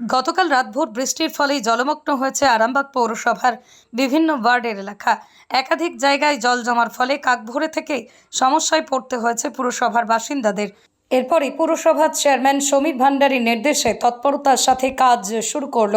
গতকাল রাতভর বৃষ্টির ফলেই জলমগ্ন হয়েছে আরামবাগ পৌরসভার বিভিন্ন ওয়ার্ডের এলাকা। একাধিক জায়গায় জল জমার ফলে কাকভোরে থেকে সমস্যায় পড়তে হয়েছে পুরসভার বাসিন্দাদের। এরপরই পুরসভার চেয়ারম্যান সমীর ভান্ডারীর নির্দেশে তৎপরতার সাথে কাজ শুরু করল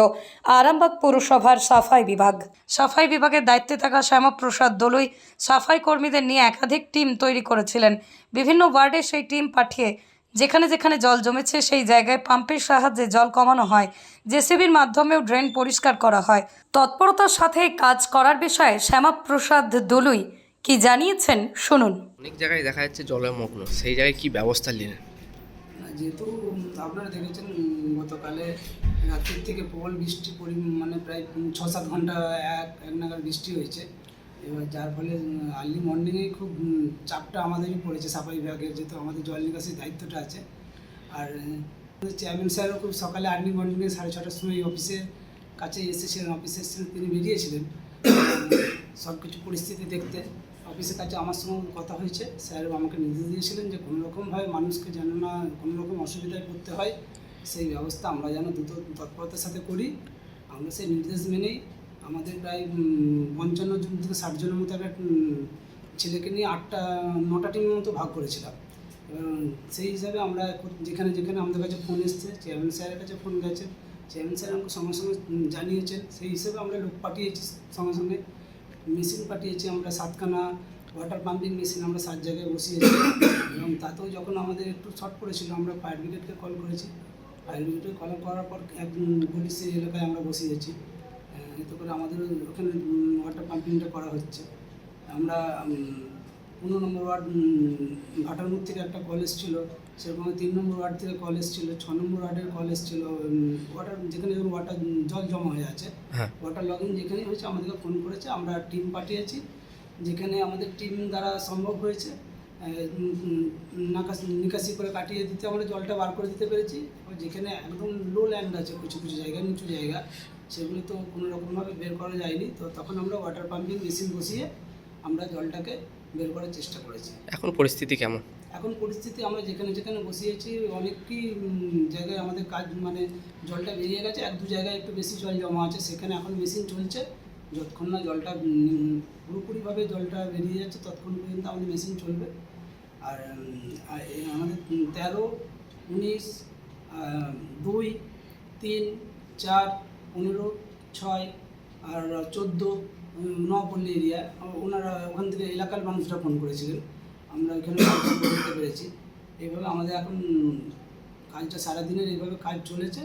আরামবাগ পুরসভার সাফাই বিভাগ। সাফাই বিভাগের দায়িত্বে থাকা শ্যামাপ্রসাদ দলুই সাফাই কর্মীদের নিয়ে একাধিক টিম তৈরি করেছিলেন। বিভিন্ন ওয়ার্ডে সেই টিম পাঠিয়ে যেখানে যেখানে জল জমেছে সেই জায়গায় পাম্পের সাহায্যে জল কমানো হয় জেসিবির মাধ্যমেও ড্রেন পরিষ্কার করা হয়। তৎপরতার সাথে কাজ করার বিষয়ে শ্যামাপ্রসাদ দলুই কি জানিয়েছেন শুনুন। অনেক জায়গায় দেখা যাচ্ছে জলমগ্ন সেই জায়গায় কি ব্যবস্থা নিলেন? যেহেতু আপনারা দেখেছেন গতকালে রাত্রির থেকে প্রবল বৃষ্টি পরি মানে প্রায় ছ সাত ঘণ্টা এক এক নাগাদ বৃষ্টি হয়েছে। এবার যার ফলে আর্লি মর্নিংয়ে খুব চাপটা আমাদেরই পড়েছে সাফাই বিভাগের যেহেতু আমাদের জল নিকাশির দায়িত্বটা আছে। আর চেয়ারম্যান স্যারও খুব সকালে আর্লি মর্নিংয়ে সাড়ে ছটার সময় এই অফিসের কাছে এসেছিলেন অফিসে এসেছিলেন, তিনি বেরিয়েছিলেন। সব কিছু পরিস্থিতি দেখতে অফিসের কাছে আমার সঙ্গে কথা হয়েছে। স্যার আমাকে নির্দেশ দিয়েছিলেন যে কোনো রকমভাবে মানুষকে যেন না, কোনো রকম অসুবিধায় পড়তে হয়, সেই ব্যবস্থা আমরা যেন দ্রুত তৎপরতার সাথে করি। আমরা সেই নির্দেশ মেনেই আমাদের প্রায় পঞ্চান্ন জন থেকে ষাট জনের মতো একটা ছেলেকে নিয়ে আটটা, নটা টিমের মতো ভাগ করেছিলাম। সেই হিসাবে আমরা যেখানে যেখানে আমাদের কাছে ফোন এসছে চেয়ারম্যান স্যারের কাছে ফোন গেছে। চেয়ারম্যান স্যার আমাকে সঙ্গে সঙ্গে জানিয়েছেন। সেই হিসেবে আমরা লোক পাঠিয়েছি সঙ্গে সঙ্গে। মেশিন পাঠিয়েছি আমরা সাতখানা ওয়াটার পাম্পিং মেশিন আমরা সাত জায়গায় বসিয়েছি। এবং তাতেও যখন আমাদের একটু শর্ট পড়েছিল, আমরা ফায়ার ব্রিগেডকে কল করেছি। ফায়ার ব্রিগেডকে কল করার পর এক পুলিশ এলাকায় আমরা বসিয়েছি। এতে করে আমাদের ওখানে ওয়াটার পাম্পিংটা করা হচ্ছে। আমরা পনেরো নম্বর ওয়ার্ড ভাটারমুখ থেকে একটা কলেজ ছিল সেরকম তিন নম্বর ওয়ার্ড থেকে কলেজ ছিল ছ নম্বর ওয়ার্ডের কলেজ ছিল ওয়াটার যেখানে ওয়াটার জল জমা হয়ে আছে। ওয়াটার লগিং যেখানে হয়েছে আমাদেরকে ফোন করেছে আমরা টিম পাঠিয়েছি যেখানে আমাদের টিম দ্বারা সম্ভব হয়েছে নিকাশি করে কাটিয়ে দিতে আমরা জলটা বার করে দিতে পেরেছি। যেখানে একদম লো ল্যান্ড আছে কিছু কিছু জায়গা নিচু জায়গা। সেগুলো তো কোনো রকমভাবে বের করা যায়নি। তো তখন আমরা ওয়াটার পাম্পিং মেশিন বসিয়ে আমরা জলটাকে বের করার চেষ্টা করেছি। এখন পরিস্থিতি কেমন? এখন পরিস্থিতি আমরা যেখানে যেখানে বসিয়েছি অনেকই জায়গায় আমাদের কাজ মানে জলটা বেরিয়ে গেছে। এক দু জায়গায় একটু বেশি জল জমা আছে। সেখানে এখন মেশিন চলছে। যতক্ষণ না জলটা পুরোপুরিভাবে জলটা বেরিয়ে যাচ্ছে ততক্ষণ পর্যন্ত আমাদের মেশিন চলবে। আর আমাদের তেরো উনিশ দুই তিন চার পনেরো ছয় আর চোদ্দ নপল্লী এরিয়া। ওনারা ওখান থেকে এলাকার মানুষরা ফোন করেছিলেন। আমরা ওইখানে করতে পেরেছি। এইভাবে আমাদের এখন কাজটা সারাদিনের এইভাবে কাজ চলেছে।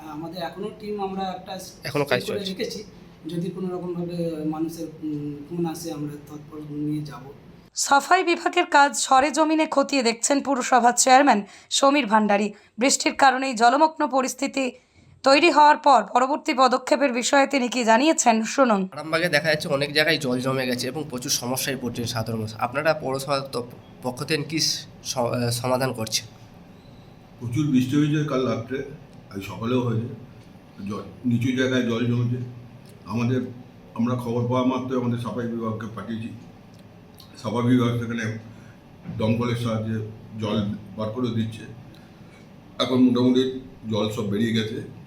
আর আমাদের এখনও টিম আমরা একটা এখনও কাজ করে রেখেছি। যদি কোনো রকমভাবে মানুষের ফোন আসে আমরা তৎপর নিয়ে যাব। সাফাই বিভাগের কাজ সরেজমিনে খতিয়ে দেখছেন পুরসভার চেয়ারম্যান সমীর ভান্ডারী। বৃষ্টির কারণেই জলমগ্ন পরিস্থিতি তৈরি হওয়ার পর পরবর্তী পদক্ষেপের বিষয়ে তিনি কি জানিয়েছেন? শুনুন। আরামবাগে দেখা যাচ্ছে অনেক জায়গায় জল জমে গেছে এবং প্রচুর সমস্যায় পড়ছে সাধারণ মানুষ। আপনারা পৌরসভার তো- পক্ষ থেকে কী সমাধান করছে প্রচুর বৃষ্টি হয়েছে কাল রাত্রে আজ সকালেও হয়েছে। জল নিচু জায়গায় জল জমেছে। আমাদের আমরা খবর পাওয়া মাত্রই আমাদের সাফাই বিভাগকে পাঠিয়েছি। সাফাই বিভাগ সেখানে দমকলের সাহায্যে জল বার করে দিচ্ছে। এখন মোটামুটি জল সব বেরিয়ে গেছে।